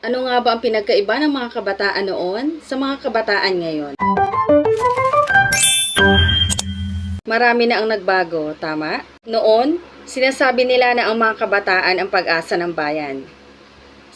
Ano nga ba ang pinagkaiba ng mga kabataan noon sa mga kabataan ngayon? Marami na ang nagbago, tama? Noon, sinasabi nila na ang mga kabataan ang pag-asa ng bayan.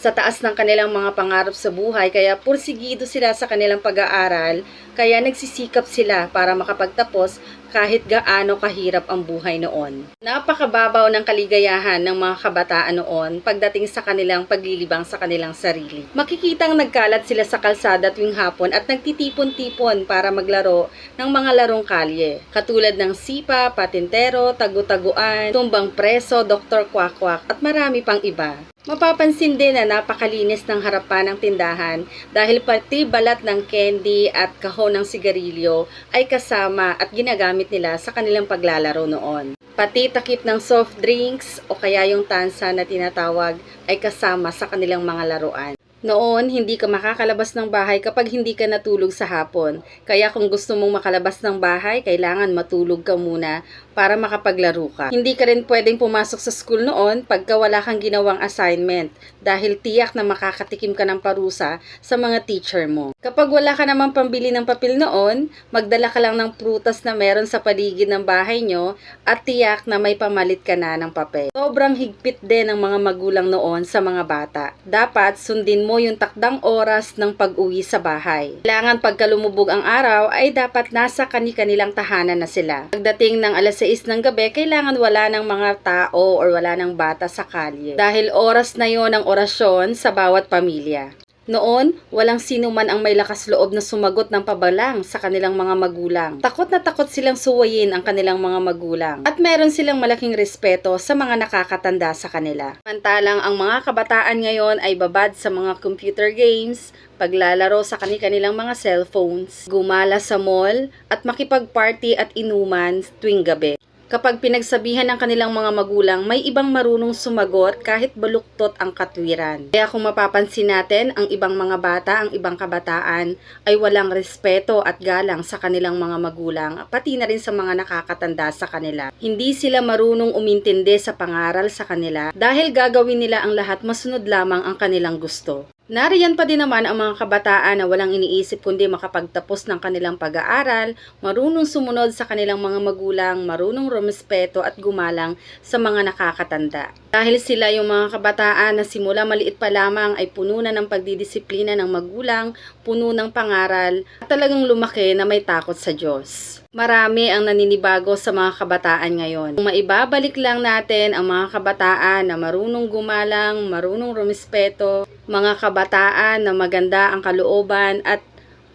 Sa taas ng kanilang mga pangarap sa buhay, kaya pursigido sila sa kanilang pag-aaral, kaya nagsisikap sila para makapagtapos kahit gaano kahirap ang buhay noon. Napakababaw ng kaligayahan ng mga kabataan noon pagdating sa kanilang paglilibang sa kanilang sarili. Makikitang nagkalat sila sa kalsada tuwing hapon at nagtitipon-tipon para maglaro ng mga larong kalye, katulad ng sipa, patintero, tagu-taguan, tumbang preso, doktor kwakwak at marami pang iba. Mapapansin din na napakalinis ng harapan ng tindahan dahil pati balat ng candy at kahon ng sigarilyo ay kasama at ginagamit nila sa kanilang paglalaro noon. Pati takip ng soft drinks o kaya yung tansa na tinatawag ay kasama sa kanilang mga laruan. Noon, hindi ka makakalabas ng bahay kapag hindi ka natulog sa hapon. Kaya kung gusto mong makalabas ng bahay, kailangan matulog ka muna para makapaglaro ka. Hindi ka rin pwedeng pumasok sa school noon pagka wala kang ginawang assignment dahil tiyak na makakatikim ka ng parusa sa mga teacher mo. Kapag wala ka naman pambili ng papel noon, magdala ka lang ng prutas na meron sa paligid ng bahay nyo at tiyak na may pamalit ka na ng papel. Sobrang higpit din ng mga magulang noon sa mga bata. Dapat sundin mo yung takdang oras ng pag-uwi sa bahay. Kailangan pagka lumubog ang araw ay dapat nasa kani-kanilang tahanan na sila. Pagdating ng alas 6 ng gabi, kailangan wala ng mga tao or wala ng bata sa kalye. Dahil oras na yon ang orasyon sa bawat pamilya. Noon, walang sino man ang may lakas loob na sumagot ng pabalang sa kanilang mga magulang. Takot na takot silang suwayin ang kanilang mga magulang. At meron silang malaking respeto sa mga nakakatanda sa kanila. Mantalang ang mga kabataan ngayon ay babad sa mga computer games, paglalaro sa kanilang mga cellphones, gumala sa mall, at makipag-party at inuman tuwing gabi. Kapag pinagsabihan ng kanilang mga magulang, may ibang marunong sumagot kahit baluktot ang katwiran. Kaya kung mapapansin natin, ang ibang mga bata, ang ibang kabataan, ay walang respeto at galang sa kanilang mga magulang, pati na rin sa mga nakakatanda sa kanila. Hindi sila marunong umintindi sa pangaral sa kanila dahil gagawin nila ang lahat masunod lamang ang kanilang gusto. Nariyan pa din naman ang mga kabataan na walang iniisip kundi makapagtapos ng kanilang pag-aaral, marunong sumunod sa kanilang mga magulang, marunong rumespeto at gumalang sa mga nakakatanda. Dahil sila yung mga kabataan na simula maliit pa lamang ay puno na ng pagdidisiplina ng magulang, puno ng pangaral, at talagang lumaki na may takot sa Diyos. Marami ang naninibago sa mga kabataan ngayon. Kung maibabalik lang natin ang mga kabataan na marunong gumalang, marunong rumispeto, mga kabataan na maganda ang kalooban at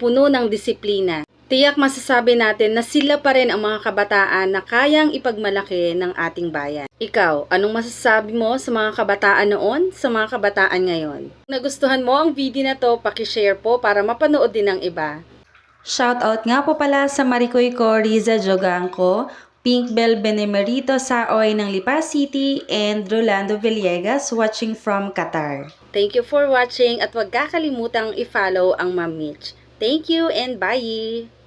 puno ng disiplina. Tiyak masasabi natin na sila pa rin ang mga kabataan na kayang ipagmalaki ng ating bayan. Ikaw, anong masasabi mo sa mga kabataan noon, sa mga kabataan ngayon? Kung nagustuhan mo ang video na to, pakishare po para mapanood din ng iba. Shoutout nga po pala sa Maricoy ko, Riza Joganco, Pink Bell Benemerito Saoy ng Lipa City, and Rolando Villegas watching from Qatar. Thank you for watching at huwag kakalimutang i-follow ang Ma'am Mitch. Thank you and bye!